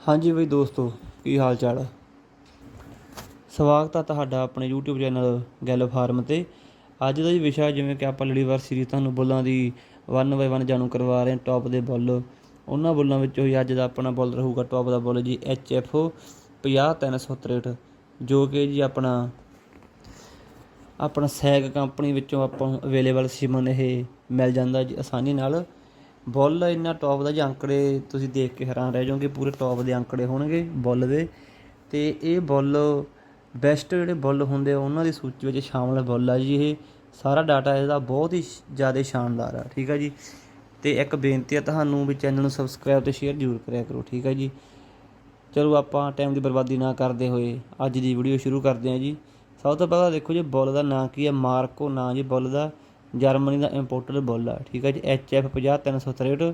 ਹਾਂਜੀ ਬਈ ਦੋਸਤੋ, ਕੀ ਹਾਲ ਚਾਲ ਆ ਸਵਾਗਤ ਆ ਤੁਹਾਡਾ ਆਪਣੇ YouTube ਚੈਨਲ ਗੈਲ ਫਾਰਮ ਤੇ। ਅੱਜ ਦਾ ਜੀ ਵਿਸ਼ਾ ਜਿਵੇਂ ਕਿ ਆਪਾਂ ਲੜੀਵਾਰ ਸੀਰੀਜ਼ ਤੁਹਾਨੂੰ ਬੁੱਲਾਂ ਦੀ 1 ਬਾਈ 1 ਜਾਣੂ ਕਰਵਾ ਰਹੇ ਹਾਂ ਟੌਪ ਦੇ ਬੁੱਲ। ਉਹਨਾਂ ਬੁੱਲਾਂ ਵਿੱਚੋਂ ਹੀ ਅੱਜ ਦਾ ਆਪਣਾ ਬੁੱਲ ਰਹੂਗਾ ਟੌਪ ਦਾ ਬੁੱਲ ਜੀ HF 50363 ਜੋ ਕਿ ਜੀ ਆਪਣਾ ਆਪਣਾ ਸੈਗ ਕੰਪਨੀ ਵਿੱਚੋਂ ਆਪਾਂ ਨੂੰ ਅਵੇਲੇਬਲ ਸਿਮਨ ਇਹ ਮਿਲ ਜਾਂਦਾ ਜੀ ਆਸਾਨੀ ਨਾਲ। ਬੁੱਲ ਇੰਨਾ ਟੌਪ ਦਾ ਜੀ ਅੰਕੜੇ ਤੁਸੀਂ ਦੇਖ ਕੇ ਹੈਰਾਨ ਰਹਿ ਜਾਓਗੇ, ਪੂਰੇ ਟੌਪ ਦੇ ਅੰਕੜੇ ਹੋਣਗੇ ਬੁੱਲ ਦੇ। ਤੇ ਇਹ ਬੁੱਲ ਬੈਸਟ ਜਿਹੜੇ ਬੁੱਲ ਹੁੰਦੇ ਆ, ਉਹਨਾਂ ਦੀ ਸੂਚੀ ਵਿੱਚ ਸ਼ਾਮਲ ਬੁੱਲ ਆ ਜੀ ਇਹ। ਸਾਰਾ ਡਾਟਾ ਇਹਦਾ ਬਹੁਤ ਹੀ ਜ਼ਿਆਦਾ ਸ਼ਾਨਦਾਰ ਆ, ਠੀਕ ਆ ਜੀ। ਤੇ ਇੱਕ ਬੇਨਤੀ ਆ ਤੁਹਾਨੂੰ ਵੀ ਚੈਨਲ ਨੂੰ ਸਬਸਕ੍ਰਾਈਬ ਤੇ ਸ਼ੇਅਰ ਜ਼ਰੂਰ ਕਰਿਆ ਕਰੋ, ਠੀਕ ਆ ਜੀ। ਚਲੋ ਆਪਾਂ ਟਾਈਮ ਦੀ ਬਰਬਾਦੀ ਨਾ ਕਰਦੇ ਹੋਏ ਅੱਜ ਦੀ ਵੀਡੀਓ ਸ਼ੁਰੂ ਕਰਦੇ ਹਾਂ ਜੀ। ਸਭ ਤੋਂ ਪਹਿਲਾਂ ਦੇਖੋ ਜੀ, ਬੁੱਲ ਦਾ ਨਾਂ ਕੀ ਹੈ ਮਾਰਕੋ ਨਾਂ ਜੀ, ਬੁੱਲ ਦਾ। ਜਰਮਨੀ ਦਾ ਇੰਪੋਰਟਡ ਬੁੱਲ ਆ, ਠੀਕ ਹੈ ਜੀ? HF 50363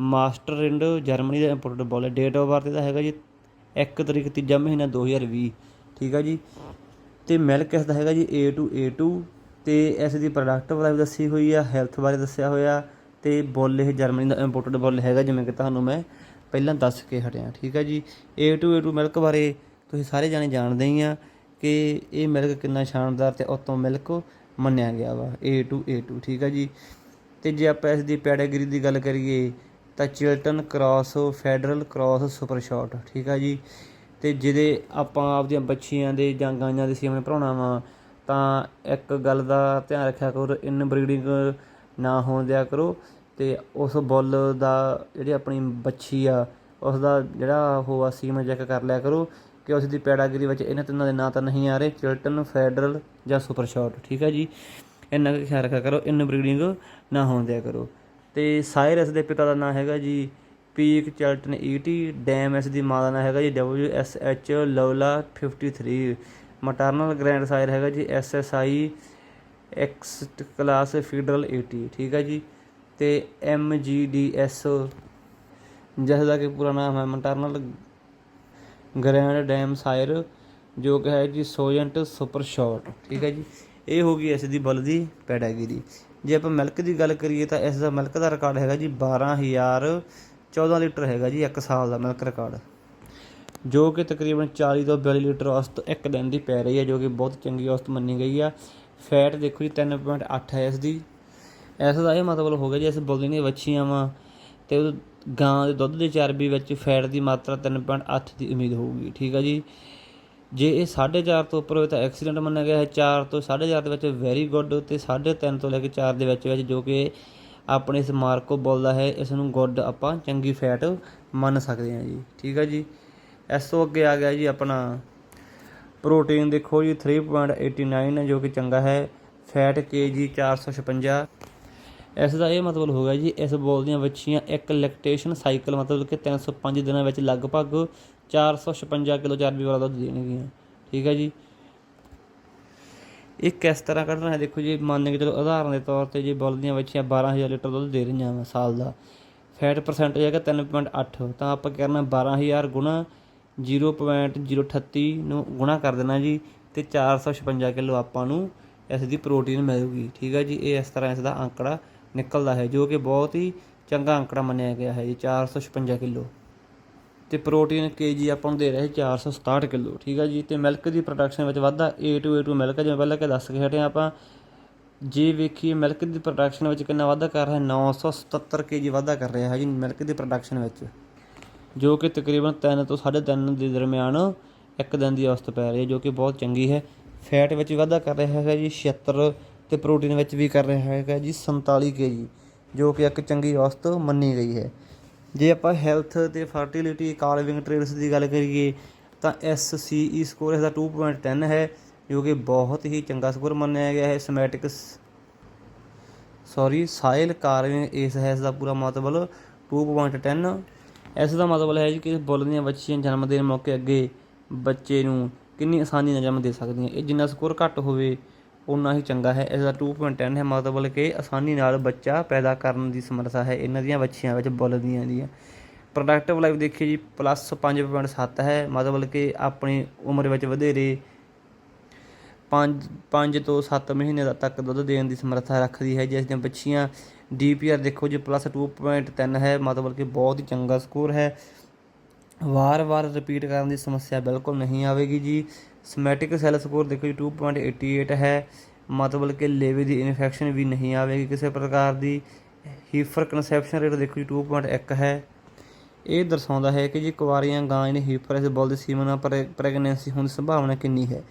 ਮਾਸਟਰ ਰਿੰਡ ਜਰਮਨੀ ਦਾ ਇੰਪੋਰਟਡ ਬੁੱਲ ਹੈ ਡੇਟ ਆਫ ਬਰਥ ਇਹਦਾ ਹੈਗਾ ਜੀ 1 ਤਰੀਕ ਤੀਜਾ ਮਹੀਨਾ 2020 ਠੀਕ ਹੈ ਜੀ? ਤੇ ਮਿਲਕ ਇਸ ਦਾ ਹੈਗਾ ਜੀ A to A2 ਤੇ ਇਸ ਦੀ ਪ੍ਰੋਡਕਟ ਬਾਰੇ ਵੀ ਦੱਸੀ ਹੋਈ ਆ ਹੈਲਥ ਬਾਰੇ ਦੱਸਿਆ ਹੋਇਆ, ਤੇ ਬੁੱਲ ਇਹ ਜਰਮਨੀ ਦਾ ਇੰਪੋਰਟਡ ਬੁੱਲ ਹੈਗਾ, ਜਿਵੇਂ ਕਿ ਤੁਹਾਨੂੰ ਮੈਂ ਪਹਿਲਾਂ ਦੱਸ ਕੇ ਹਟਿਆ, ਠੀਕ ਹੈ ਜੀ? A to A2 ਮਿਲਕ ਬਾਰੇ ਤੁਸੀਂ ਸਾਰੇ ਜਾਣੇ ਜਾਣਦੇ ਹੀ ਆ ਕਿ ਇਹ ਮਿਲਕ ਕਿੰਨਾ ਸ਼ਾਨਦਾਰ ਤੇ ਉਤੋਂ ਮਿਲਕ ਮੰਨਿਆ ਗਿਆ ਵਾ, A to A2 ਠੀਕ ਆ ਜੀ। ਤੇ ਜੇ ਆਪਾਂ ਇਸ ਦੀ ਪੈਡਾਗਰੀ ਦੀ ਗੱਲ ਕਰੀਏ, ਤਾਂ Chilton cross, Federal cross super shot, ਠੀਕ ਆ ਜੀ। ਤੇ ਜਿਹਦੇ ਆਪਾਂ ਆਪਦੀਆਂ ਬੱਚੀਆਂ ਦੇ ਜਾਂ ਗਾਈਆਂ ਦੇ ਸੀਮਨ ਭਰਾਉਣਾ ਵਾ, ਤਾਂ ਇੱਕ ਗੱਲ ਦਾ ਧਿਆਨ ਰੱਖਿਆ ਕਰੋ ਇਨ ਬਰੀਡਿੰਗ ਨਾ ਹੋਣ ਦਿਆ ਕਰੋ। ਤੇ ਉਸ ਬੁੱਲ ਦਾ ਜਿਹੜੀ ਆਪਣੀ ਬੱਚੀ ਆ ਉਸ ਦਾ ਜਿਹੜਾ ਉਹ ਆ ਸੀਮਨ ਚੈੱਕ ਕਰ ਲਿਆ ਕਰੋ। ਕਿ ਉਸ ਦੀ ਪੈਡਾਗਰੀ ਵਿੱਚ ਇਹਨਾਂ ਤਿੰਨਾਂ ਦੇ ਨਾਂ ਤਾਂ ਨਹੀਂ ਆ ਰਹੇ, ਚਿਲਟਨ, ਫੈਡਰਲ ਜਾਂ ਸੁਪਰ ਸ਼ਾਟ, ਠੀਕ ਹੈ ਜੀ? ਇਹਨਾਂ ਕੁ ਖਿਆਲ ਰੱਖਿਆ ਕਰੋ, ਇਨ ਬਰੀਡਿੰਗ ਨਾ ਹੋਣ ਦਿਆ ਕਰੋ। ਤੇ ਸਾਇਰਸ ਦੇ ਪਿਤਾ ਦਾ ਨਾਂ ਹੈਗਾ ਜੀ ਪੀਕ ਚਿਲਟਨ ਈਟੀ, ਡੈਮ ਇਸ ਦੀ ਮਾਂ ਦਾ ਨਾਂ ਹੈਗਾ ਜੀ ਡਬਲਯੂ ਐਸ ਐਚ ਲਵਲਾ 53 ਮਟਰਨਲ ਗ੍ਰੈਂਡ ਸਾਇਰ ਹੈਗਾ ਜੀ S S I X class Federal 80 ਠੀਕ ਹੈ ਜੀ? ਤੇ ਐਮ ਜੀ ਡੀ ਐਸ, ਜਿਸ ਦਾ ਕਿ ਪੂਰਾ ਨਾਮ ਹੈ ਮਟਰਨਲ ਗ੍ਰੈਂਡ ਡੈਮ ਸਾਇਰ, ਜੋ ਕਿ ਹੈ ਜੀ ਸੋਜੈਂਟ ਸੁਪਰ ਸ਼ਾਟ ਠੀਕ ਹੈ ਜੀ? ਇਹ ਹੋ ਗਈ ਇਸ ਦੀ ਬਲ ਦੀ ਪੈਡਾਗਿਰੀ। ਜੇ ਆਪਾਂ ਮਿਲਕ ਦੀ ਗੱਲ ਕਰੀਏ ਤਾਂ ਇਸ ਦਾ ਮਿਲਕ ਦਾ ਰਿਕਾਰਡ ਹੈਗਾ ਜੀ 12000 14 ਲੀਟਰ ਹੈਗਾ ਜੀ ਇੱਕ ਸਾਲ ਦਾ ਮਿਲਕ ਰਿਕਾਰਡ। ਜੋ ਕਿ ਤਕਰੀਬਨ 40 ਤੋਂ 42 ਲੀਟਰ ਔਸਤ ਇੱਕ ਦਿਨ ਦੀ ਪੈ ਰਹੀ ਹੈ, ਜੋ ਕਿ ਬਹੁਤ ਚੰਗੀ ਔਸਤ ਮੰਨੀ ਗਈ ਆ। ਫੈਟ ਦੇਖੋ ਜੀ 3.8 ਹੈ ਇਸ ਦੀ। ਇਸ ਦਾ ਇਹ ਮਤਲਬ ਹੋ ਗਿਆ ਜੀ ਇਸ ਬੁੱਲ ਦੀਆਂ ਵੱਛੀਆਂ ਵਾ, ਤੇ ਉਹ ਗਾਂ ਦੇ ਦੁੱਧ ਦੀ ਚਰਬੀ ਵਿੱਚ ਫੈਟ ਦੀ ਮਾਤਰਾ 3.8 ਦੀ ਉਮੀਦ ਹੋਊਗੀ। ਠੀਕ ਆ ਜੀ? ਜੇ ਇਹ 4.5 ਤੋਂ ਉੱਪਰ ਹੋਵੇ ਤਾਂ ਐਕਸੀਡੈਂਟ ਮੰਨਿਆ ਗਿਆ ਹੈ। 4 ਤੋਂ 4.5 ਦੇ ਵਿੱਚ ਵੈਰੀ ਗੁੱਡ ਤੇ 3.5 ਤੋਂ ਲੈ ਕੇ 4 ਦੇ ਵਿੱਚ ਵਿੱਚ ਜੋ ਕਿ ਆਪਣੇ ਇਸ ਮਾਰਕੋ ਬੋਲਦਾ ਹੈ, ਇਸ ਨੂੰ ਗੁੱਡ ਆਪਾਂ ਚੰਗੀ ਫੈਟ ਮੰਨ ਸਕਦੇ ਹਾਂ ਜੀ। ਠੀਕ ਹੈ ਜੀ? ਇਸ ਤੋਂ ਅੱਗੇ ਆ ਗਿਆ ਜੀ ਆਪਣਾ ਪ੍ਰੋਟੀਨ ਦੇਖੋ ਜੀ 3.89 ਜੋ ਕਿ ਚੰਗਾ ਹੈ। ਫੈਟ kg 456 ਇਸ ਦਾ ਇਹ ਮਤਲਬ ਹੋ ਗਿਆ ਜੀ, ਇਸ ਬੋਲ ਦੀਆਂ ਵੱਛੀਆਂ ਇੱਕ ਲੈਕਟੇਸ਼ਨ ਸਾਈਕਲ ਮਤਲਬ ਕਿ 305 ਦਿਨਾਂ ਵਿੱਚ ਲਗਭਗ 456 ਕਿਲੋ ਚਰਬੀ ਵਾਲਾ ਦੁੱਧ ਦੇਣਗੀਆਂ। ਠੀਕ ਹੈ ਜੀ? ਇਹ ਕਿਸ ਤਰ੍ਹਾਂ ਕੱਢਣਾ ਹੈ? ਦੇਖੋ ਜੀ, ਮੰਨ ਕੇ ਚਲੋ ਉਦਾਹਰਨ ਦੇ ਤੌਰ ਤੇ ਜੇ, ਬੁੱਲ ਦੀਆਂ ਵੱਛੀਆਂ 12000 ਲੀਟਰ ਦੁੱਧ ਦੇ ਰਹੀਆਂ ਵਾ ਸਾਲ ਦਾ। ਫੈਟ ਪਰਸੈਂਟੇਜ ਹੈਗਾ 3.8 ਤਾਂ ਆਪਾਂ ਕਰਨਾ 12000 ਗੁਣਾ 0.038 ਨੂੰ ਗੁਣਾ ਕਰ ਦੇਣਾ ਜੀ, ਤੇ 456 ਕਿਲੋ ਆਪਾਂ ਨੂੰ ਇਸ ਦੀ ਪ੍ਰੋਟੀਨ ਮਿਲੂਗੀ। ਠੀਕ ਹੈ ਜੀ? ਇਹ ਇਸ ਤਰ੍ਹਾਂ ਇਸ ਦਾ ਅੰਕੜਾ ਨਿਕਲਦਾ ਹੈ, ਜੋ ਕਿ ਬਹੁਤ ਹੀ ਚੰਗਾ ਅੰਕੜਾ ਮੰਨਿਆ ਗਿਆ ਹੈ ਜੀ 456 ਕਿਲੋ। ਤੇ ਪ੍ਰੋਟੀਨ kg ਆਪਾਂ ਨੂੰ ਦੇ ਰਿਹਾ ਹੈ 467 ਕਿਲੋ, ਠੀਕ ਹੈ ਜੀ? ਤੇ ਮਿਲਕ ਦੀ ਪ੍ਰੋਡਕਸ਼ਨ ਵਿੱਚ ਵਾਧਾ, A to A to milk, ਜਿਵੇਂ ਪਹਿਲਾਂ ਕਿ ਦੱਸ ਕੇ ਹਟੇ ਹਾਂ ਆਪਾਂ, ਜੇ ਵੇਖੀਏ ਮਿਲਕ ਦੀ ਪ੍ਰੋਡਕਸ਼ਨ ਵਿੱਚ ਕਿੰਨਾ ਵਾਧਾ ਕਰ ਰਿਹਾ ਹੈ 977 kg ਵਾਧਾ ਕਰ ਰਿਹਾ ਹੈ ਜੀ ਮਿਲਕ ਦੀ ਪ੍ਰੋਡਕਸ਼ਨ ਵਿੱਚ, ਜੋ ਕਿ ਤਕਰੀਬਨ 3 ਤੋਂ 3.5 ਦੇ ਦਰਮਿਆਨ ਇੱਕ ਦਿਨ ਦੀ ਔਸਤ ਪੈ ਰਹੀ ਹੈ, ਜੋ ਕਿ ਬਹੁਤ ਚੰਗੀ ਹੈ। ਫੈਟ ਵਿੱਚ ਵਾਧਾ ਕਰ ਰਿਹਾ ਹੈਗਾ ਜੀ 76 ਅਤੇ ਪ੍ਰੋਟੀਨ ਵਿੱਚ ਵੀ ਕਰ ਰਿਹਾ ਹੈਗਾ ਜੀ 47 kg ਜੋ ਕਿ ਇੱਕ ਚੰਗੀ ਔਸਤ ਮੰਨੀ ਗਈ ਹੈ। ਜੇ ਆਪਾਂ ਹੈਲਥ ਤੇ ਫਰਟੀਲਿਟੀ, ਕਾਲਵਿੰਗ ਟ੍ਰੇਲਸ ਦੀ ਗੱਲ ਕਰੀਏ, ਤਾਂ ਐਸ ਸੀ ਈ ਸਕੋਰ ਇਸ ਦਾ 2.10 ਹੈ, ਜੋ ਕਿ ਬਹੁਤ ਹੀ ਚੰਗਾ ਸਕੋਰ ਮੰਨਿਆ ਗਿਆ ਹੈ। ਸਮੈਟਿਕਸ, ਸੌਰੀ, ਸਾਇਲ ਕਾਰਵਿੰਗ ਇਸ ਹੈ ਇਸ ਦਾ ਪੂਰਾ ਮਤਲਬ 2.10 ਇਸ ਦਾ ਮਤਲਬ ਹੈ ਜੀ ਕਿ ਬੁੱਲ ਦੀਆਂ ਬੱਚੀਆਂ ਜਨਮ ਦੇਣ ਮੌਕੇ ਅੱਗੇ ਬੱਚੇ ਨੂੰ ਕਿੰਨੀ ਆਸਾਨੀ ਨਾਲ ਜਨਮ ਦੇ ਸਕਦੀਆਂ। ਇਹ ਜਿੰਨਾ ਸਕੋਰ ਘੱਟ ਹੋਵੇ ਉਨਾ ਹੀ ਚੰਗਾ ਹੈ। ਇਸ ਦਾ 2.10 ਹੈ, ਮਤਲਬ ਕਿ ਆਸਾਨੀ ਨਾਲ ਬੱਚਾ ਪੈਦਾ ਕਰਨ ਦੀ ਸਮਰੱਥਾ ਹੈ। ਇਹਨਾਂ ਦੀਆਂ ਬੱਚੀਆਂ ਵਿੱਚ ਬੁੱਲ ਦੀਆਂ ਪ੍ਰੋਡਕਟਿਵ ਲਾਈਫ ਦੇਖੀਏ ਜੀ ਪਲੱਸ 5.7 ਹੈ। ਮਤਲਬ ਕਿ ਆਪਣੀ ਉਮਰ ਵਿੱਚ ਵਧੇਰੇ 5 5 ਤੋਂ 7 ਮਹੀਨੇ ਤੱਕ ਦੁੱਧ ਦੇਣ ਦੀ ਸਮਰੱਥਾ ਰੱਖਦੀ ਹੈ। ਜਿਸ ਦੀਆਂ ਬੱਚੀਆਂ ਡੀਪੀਆਰ ਦੇਖੋ ਜੀ ਪਲੱਸ 2.3 ਹੈ। ਮਤਲਬ ਕਿ ਬਹੁਤ ਹੀ ਚੰਗਾ ਸਕੋਰ ਹੈ। ਵਾਰ-ਵਾਰ ਰਿਪੀਟ ਕਰਨ ਦੀ ਸਮੱਸਿਆ ਬਿਲਕੁਲ ਨਹੀਂ ਆਵੇਗੀ ਜੀ। ਸਮੈਟਿਕ ਸੈੱਲ ਸਕੋਰ ਦੇਖੋ ਜੀ 2.88 ਹੈ। ਮਤਲਬ ਕਿ ਲੇਵੇ ਦੀ ਇਨਫੈਕਸ਼ਨ ਵੀ ਨਹੀਂ ਆਵੇਗੀ ਕਿਸੇ ਪ੍ਰਕਾਰ ਦੀ। ਹੀਫਰ ਕਨਸੈਪਸ਼ਨ ਰੇਟ ਦੇਖੋ ਜੀ 2.1 ਹੈ। ਇਹ ਦਰਸਾਉਂਦਾ ਹੈ ਕਿ ਜੀ ਕੁਆਰੀਆਂ ਗਾਂ ਨੇ ਹੀਫਰ ਇਸ ਬੋਲ ਸੀਮਾ ਨਾਲ ਪ੍ਰੈਗਨੈਂਸੀ ਹੋਣ ਦੀ ਸੰਭਾਵਨਾ ਕਿੰਨੀ ਹੈ।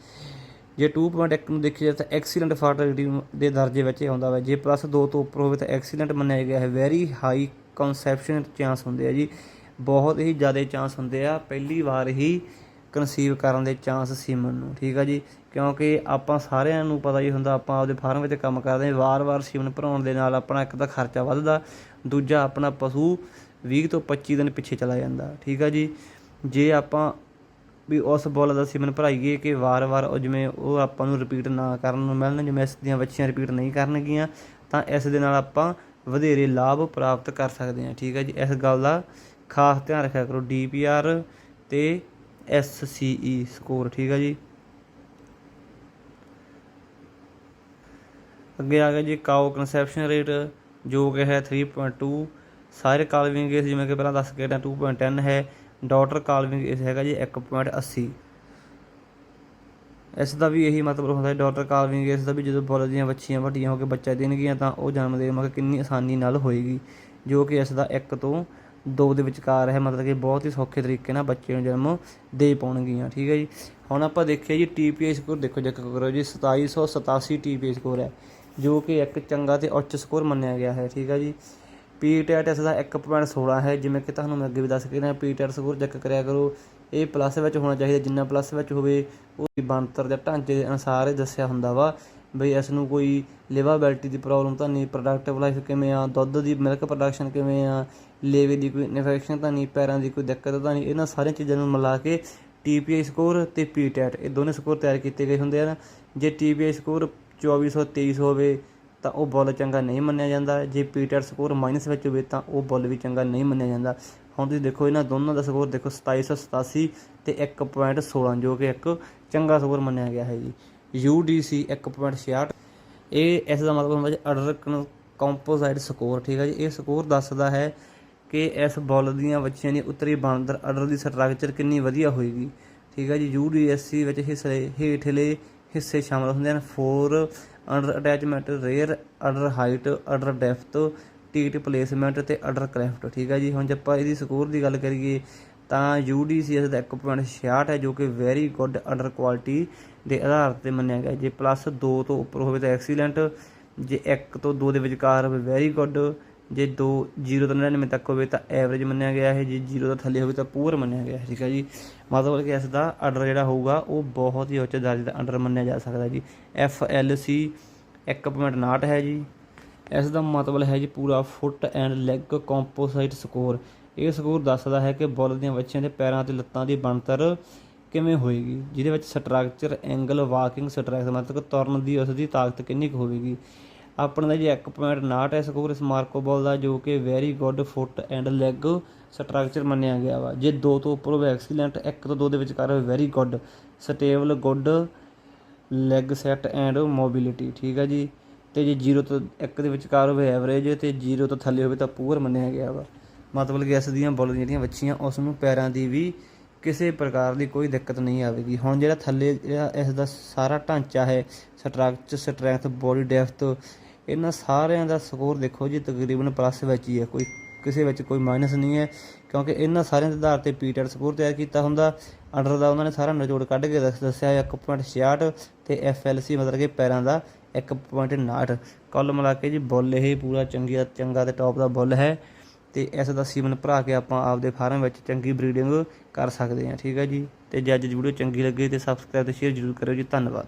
ਜੇ 2.1 ਨੂੰ ਦੇਖਿਆ ਜਾਵੇ ਤਾਂ ਐਕਸੀਲੈਂਟ ਫਰਟੀਲਿਟੀ ਦੇ ਦਰਜੇ ਵਿੱਚ ਆਉਂਦਾ ਹੈ ਜੇ ਪਲੱਸ 2 ਤੋਂ ਉੱਪਰ ਹੋਵੇ ਤਾਂ ਐਕਸੀਲੈਂਟ ਮੰਨਿਆ ਗਿਆ ਹੈ। ਵੈਰੀ ਹਾਈ ਕਨਸੈਪਸ਼ਨ ਚਾਂਸ ਹੁੰਦੇ ਆ ਜੀ। ਬਹੁਤ ਹੀ ਜ਼ਿਆਦਾ ਚਾਂਸ ਹੁੰਦੇ ਆ। ਪਹਿਲੀ ਵਾਰ ਹੀ ਕਨਸੀਵ ਕਰਨ ਦੇ ਚਾਂਸ ਸੀਮਨ ਨੂੰ ਠੀਕ ਆ ਜੀ? ਕਿਉਂਕਿ ਆਪਾਂ ਸਾਰਿਆਂ ਨੂੰ ਪਤਾ ਹੀ ਹੁੰਦਾ, ਆਪਾਂ ਆਪਦੇ ਫਾਰਮ ਵਿੱਚ ਕੰਮ ਕਰਦੇ ਹਾਂ, ਵਾਰ-ਵਾਰ ਸੀਮਨ ਭਰਾਉਣ ਦੇ ਨਾਲ ਆਪਣਾ ਇੱਕ ਤਾਂ ਖਰਚਾ ਵੱਧਦਾ, ਦੂਜਾ ਆਪਣਾ ਪਸ਼ੂ 20 ਤੋਂ 25 ਦਿਨ ਪਿੱਛੇ ਚਲਾ ਜਾਂਦਾ, ਠੀਕ ਆ ਜੀ? ਜੇ ਆਪਾਂ ਵੀ ਉਸ ਬੋਲ ਦਾ ਸੀਮਨ ਭਰਾਈਏ ਕਿ ਵਾਰ-ਵਾਰ ਉਹ ਜਿਵੇਂ ਉਹ ਆਪਾਂ ਨੂੰ ਰਿਪੀਟ ਨਾ ਕਰਨ ਨੂੰ ਮਿਲਣ, ਜਿਵੇਂ ਇਸ ਦੀਆਂ ਬੱਚੀਆਂ ਰਿਪੀਟ ਨਹੀਂ ਕਰਨਗੀਆਂ, ਤਾਂ ਇਸ ਦੇ ਨਾਲ ਆਪਾਂ ਵਧੇਰੇ ਲਾਭ ਪ੍ਰਾਪਤ ਕਰ ਸਕਦੇ ਹਾਂ, ਠੀਕ ਹੈ ਜੀ? ਇਸ ਗੱਲ ਦਾ ਖਾਸ ਧਿਆਨ ਰੱਖਿਆ ਕਰੋ ਡੀਪੀਆਰ ਤੇ ਐਸਸੀਈ ਸਕੋਰ, ਠੀਕ ਹੈ ਜੀ। ਅੱਗੇ ਆ ਗਿਆ ਜੀ ਕਾਓ ਕਨਸੈਪਸ਼ਨ ਰੇਟ, ਜੋ ਕਿ ਹੈ 3.2 ਸਾਰੇ ਕਾਲਵਿੰਗ ਇਸ, ਜਿਵੇਂ ਕਿ ਪਹਿਲਾਂ ਦੱਸ ਕੇ ਹਟਿਆ 2.10 ਹੈ। ਡਾਟਰ ਕਾਲਵਿੰਗ ਇਸ ਹੈਗਾ ਜੀ 1.80 ਇਸ ਦਾ ਵੀ ਇਹੀ ਮਤਲਬ ਹੁੰਦਾ ਹੈ ਡਾਟਰ ਕਾਲਵਿੰਗ ਇਸ ਦਾ ਵੀ ਜਦੋਂ ਬੋਲ ਦੀਆਂ ਬੱਚੀਆਂ ਵੱਡੀਆਂ ਹੋ ਕੇ ਬੱਚਾ ਦੇਣਗੀਆਂ ਤਾਂ ਉਹ ਜਨਮ ਦੇ ਮਤਲਬ ਕਿੰਨੀ ਆਸਾਨੀ ਨਾਲ ਹੋਏਗੀ। ਜੋ ਕਿ ਇਸ ਦਾ 1 ਤੋਂ 2 ਦੇ ਵਿਚਕਾਰ ਹੈ, ਮਤਲਬ ਕਿ ਬਹੁਤ ਹੀ ਸੌਖੇ ਤਰੀਕੇ ਨਾਲ ਬੱਚੇ ਨੂੰ ਜਨਮ ਦੇ ਪਾਉਣਗੀਆਂ, ਠੀਕ ਹੈ ਜੀ। ਹੁਣ ਆਪਾਂ ਦੇਖਿਆ ਜੀ ਟੀਪੀਆਈ ਸਕੋਰ ਦੇਖੋ ਚੈੱਕ ਕਰੋ ਜੀ 2787 ਟੀਪੀਆਈ ਸਕੋਰ ਹੈ, ਜੋ ਕਿ ਇੱਕ ਚੰਗਾ ਤੇ ਉੱਚ ਸਕੋਰ ਮੰਨਿਆ ਗਿਆ ਹੈ, ਠੀਕ ਹੈ ਜੀ। ਪੀਟੈਟ ਇਸ ਦਾ 1.16 ਹੈ, ਜਿਵੇਂ ਕਿ ਤੁਹਾਨੂੰ ਮੈਂ ਅੱਗੇ ਵੀ ਦੱਸ ਕੇ ਰਿਹਾ ਪੀਟੈਟ ਸਕੋਰ ਚੈੱਕ ਕਰਿਆ ਕਰੋ, ਇਹ ਪਲੱਸ ਵਿੱਚ ਹੋਣਾ ਚਾਹੀਦਾ, ਜਿੰਨਾ ਪਲੱਸ ਵਿੱਚ ਹੋਵੇ, ਉਹ ਬਣਤਰ ਜਾਂ ਢਾਂਚੇ ਦੇ ਅਨੁਸਾਰ ਦੱਸਿਆ ਹੁੰਦਾ ਵਾ, ਬਈ ਇਸ ਨੂੰ ਕੋਈ ਲਿਵਾਬਿਲਿਟੀ ਦੀ ਪ੍ਰੋਬਲਮ ਤਾਂ ਨਹੀਂ ਪ੍ਰੋਡਕਟਿਵ ਲਾਈਫ ਕਿਵੇਂ ਆ, ਦੁੱਧ ਦੀ ਮਿਲਕ ਪ੍ਰੋਡਕਸ਼ਨ ਕਿਵੇਂ ਆ ਲੇਵੇ ਦੀ ਕੋਈ ਇਨਫੈਕਸ਼ਨ ਤਾਂ ਨਹੀਂ, ਪੈਰਾਂ ਦੀ ਕੋਈ ਦਿੱਕਤ ਤਾਂ ਨਹੀਂ, ਇਹਨਾਂ ਸਾਰੀਆਂ ਚੀਜ਼ਾਂ ਨੂੰ ਮਿਲਾ ਕੇ ਟੀਪੀਆਈ ਸਕੋਰ ਤੇ ਪੀਟੈਟ ਇਹ ਦੋਨੇ ਸਕੋਰ ਤਿਆਰ ਕੀਤੇ ਗਏ ਹੁੰਦੇ ਹਨ। ਜੇ ਟੀਪੀਆਈ ਸਕੋਰ 2423 ਹੋਵੇ, ਤਾਂ ਉਹ ਬੁੱਲ ਚੰਗਾ ਨਹੀਂ ਮੰਨਿਆ ਜਾਂਦਾ। ਜੇ ਪੀਟਰ ਸਕੋਰ ਮਾਈਨਸ ਵਿੱਚ ਹੋਵੇ, ਤਾਂ ਉਹ ਬੁੱਲ ਵੀ ਚੰਗਾ ਨਹੀਂ ਮੰਨਿਆ ਜਾਂਦਾ। ਹੁਣ ਤੁਸੀਂ ਦੇਖੋ, ਇਹਨਾਂ ਦੋਨਾਂ ਦਾ ਸਕੋਰ ਦੇਖੋ 2787 ਤੇ 1.16 ਜੋ ਕਿ ਇੱਕ ਚੰਗਾ ਸਕੋਰ ਮੰਨਿਆ ਗਿਆ ਹੈ ਜੀ। UDC 1.66 ਇਹ ਇਸ ਦਾ ਮਤਲਬ ਹੁੰਦਾ ਜੀ ਅਡਰ ਕੰਪੋਜ਼ਾਈਟ ਸਕੋਰ ਠੀਕ ਹੈ ਜੀ? ਇਹ ਸਕੋਰ ਦੱਸਦਾ ਹੈ ਕਿ ਇਸ ਬੁੱਲ ਦੀਆਂ ਬੱਚਿਆਂ ਦੀ ਉੱਤਰੀ ਬਾਂਦਰ ਅਡਰ ਦੀ ਸਟਰਕਚਰ ਕਿੰਨੀ ਵਧੀਆ ਹੋਏਗੀ। ਠੀਕ ਹੈ ਜੀ UDSC ਵਿੱਚ ਹਿੱਸੇ ਹੇਠਲੇ ਹਿੱਸੇ ਸ਼ਾਮਲ ਹੁੰਦੇ ਹਨ। Fore udder attachment rear udder height udder depth teat placement ਤੇ ਅਡਰ ਕ੍ਰੈਫਟ ਠੀਕ ਹੈ ਜੀ, ਹੁਣ ਜੇ ਆਪਾਂ ਇਹਦੀ ਸਕੋਰ ਦੀ ਗੱਲ ਕਰੀਏ, ਤਾਂ UDCS ਦਾ 1.66 ਹੈ, ਜੋ ਕਿ ਵੈਰੀ ਗੁੱਡ ਅੰਡਰ ਕੁਆਲਿਟੀ ਦੇ ਆਧਾਰ ਤੇ ਮੰਨਿਆ ਗਿਆ। ਜੇ ਪਲੱਸ 2 ਤੋਂ ਉੱਪਰ ਹੋਵੇ ਤਾਂ ਐਕਸੀਲੈਂਟ ਜੇ 1 ਤੋਂ 2 ਦੇ ਵਿਚਕਾਰ ਹੋਵੇ ਵੈਰੀ ਗੁੱਡ ਜੇ 2 0 ਤੋਂ 99 ਤੱਕ ਹੋਵੇ ਤਾਂ ਐਵਰੇਜ ਮੰਨਿਆ ਗਿਆ ਹੈ ਜੇ 0 ਤੋਂ ਥੱਲੇ ਹੋਵੇ ਤਾਂ ਪੂਰ ਮੰਨਿਆ ਗਿਆ ਹੈ ਠੀਕ ਹੈ ਜੀ। ਮਤਲਬ ਕਿ ਇਸ ਦਾ ਆਰਡਰ ਜਿਹੜਾ ਹੋਊਗਾ, ਉਹ ਬਹੁਤ ਹੀ ਉੱਚ ਦਰਜੇ ਦਾ ਆਰਡਰ ਮੰਨਿਆ ਜਾ ਸਕਦਾ ਜੀ। ਐਫ ਐਲ ਸੀ 1.59 ਹੈ ਜੀ। ਇਸ ਦਾ ਮਤਲਬ ਹੈ ਜੀ ਪੂਰਾ foot and leg composite score ਇਹ ਸਕੋਰ ਦੱਸਦਾ ਹੈ ਕਿ ਬੋਲ ਦੀਆਂ ਬੱਚਿਆਂ ਦੇ ਪੈਰਾਂ ਤੇ ਲੱਤਾਂ ਦੀ ਬਣਤਰ ਕਿਵੇਂ ਹੋਏਗੀ, ਜਿਹਦੇ ਵਿੱਚ ਸਟਰਕਚਰ ਐਂਗਲ ਵਾਕਿੰਗ ਸਟਰੈਕਚਰ ਮਤਲਬ ਤੁਰਨ ਦੀ, ਉਸ ਦੀ ਤਾਕਤ ਕਿੰਨੀ ਕੁ ਹੋਵੇਗੀ। ਆਪਣਾ ਦਾ ਜੀ 1.59 ਹੈ ਸਕੋਰ ਇਸ ਮਾਰਕੋ ਬਾਲ ਦਾ ਜੋ ਕਿ very good foot and leg structure ਮੰਨਿਆ ਗਿਆ ਵਾ। ਜੇ 2 ਤੋਂ ਉੱਪਰ ਹੋਵੇ ਐਕਸੀਲੈਂਟ 1 ਤੋਂ 2 ਦੇ ਵਿਚਕਾਰ ਹੋਵੇ very good stable good leg set and mobility ਠੀਕ ਹੈ ਜੀ? ਤੇ ਜੇ 0 ਤੋਂ 1 ਦੇ ਵਿਚਕਾਰ ਹੋਵੇ ਐਵਰੇਜ ਤੇ 0 ਤੋਂ ਥੱਲੇ ਹੋਵੇ ਤਾਂ ਪੂਰ ਮੰਨਿਆ ਗਿਆ ਵਾ। ਮਤਲਬ ਕਿ ਇਸ ਦੀਆਂ ਬੋਲ ਜਿਹੜੀਆਂ ਬੱਚੀਆਂ ਉਸ ਨੂੰ ਪੈਰਾਂ ਦੀ ਵੀ ਕਿਸੇ ਪ੍ਰਕਾਰ ਦੀ ਕੋਈ ਦਿੱਕਤ ਨਹੀਂ ਆਵੇਗੀ। ਹੁਣ ਜਿਹੜਾ ਥੱਲੇ ਜਿਹੜਾ ਇਸ ਦਾ ਸਾਰਾ ਢਾਂਚਾ ਹੈ ਸਟਰਕਚਰ ਸਟਰੈਂਥ ਬੋਡੀ ਡੈਪਥ ਇਹਨਾਂ ਸਾਰਿਆਂ ਦਾ ਸਕੋਰ ਦੇਖੋ ਜੀ, ਤਕਰੀਬਨ ਪਲੱਸ ਵਿੱਚ ਹੀ ਹੈ। ਕੋਈ ਕਿਸੇ ਵਿੱਚ ਕੋਈ ਮਾਈਨਸ ਨਹੀਂ ਹੈ, ਕਿਉਂਕਿ ਇਹਨਾਂ ਸਾਰਿਆਂ ਦੇ ਆਧਾਰ ਤੇ ਪੀਟਰ ਸਕੋਰ ਤਿਆਰ ਕੀਤਾ ਹੁੰਦਾ। ਅੰਡਰ ਦਾ ਉਹਨਾਂ ਨੇ ਸਾਰਾ ਨਿਚੋੜ ਕੱਢ ਕੇ ਦੱਸ- ਦੱਸਿਆ ਹੈ 1.66 ਤੇ ਐਫਐਲਸੀ ਮਤਲਬ ਕਿ ਪੈਰਾਂ ਦਾ 1.59 ਕੁੱਲ ਮਿਲਾ ਕੇ ਜੀ ਬੁੱਲ ਇਹ ਪੂਰਾ ਚੰਗੀ ਚੰਗਾ ਤੇ ਟੌਪ ਦਾ ਬੁੱਲ ਹੈ ਤੇ ਇਸ ਦਾ ਸੀਮਨ ਭਰਾ ਕੇ ਆਪਾਂ ਆਪਦੇ ਫਾਰਮ ਵਿੱਚ ਚੰਗੀ ਬਰੀਡਿੰਗ ਕਰ ਸਕਦੇ ਹਾਂ। ਠੀਕ ਹੈ ਜੀ? ਤੇ ਜੇ ਅੱਜ ਵੀਡੀਓ ਚੰਗੀ ਲੱਗੇ ਤੇ ਸਬਸਕ੍ਰਾਈਬ ਤੇ ਸ਼ੇਅਰ ਜ਼ਰੂਰ ਕਰਿਓ ਜੀ। ਧੰਨਵਾਦ।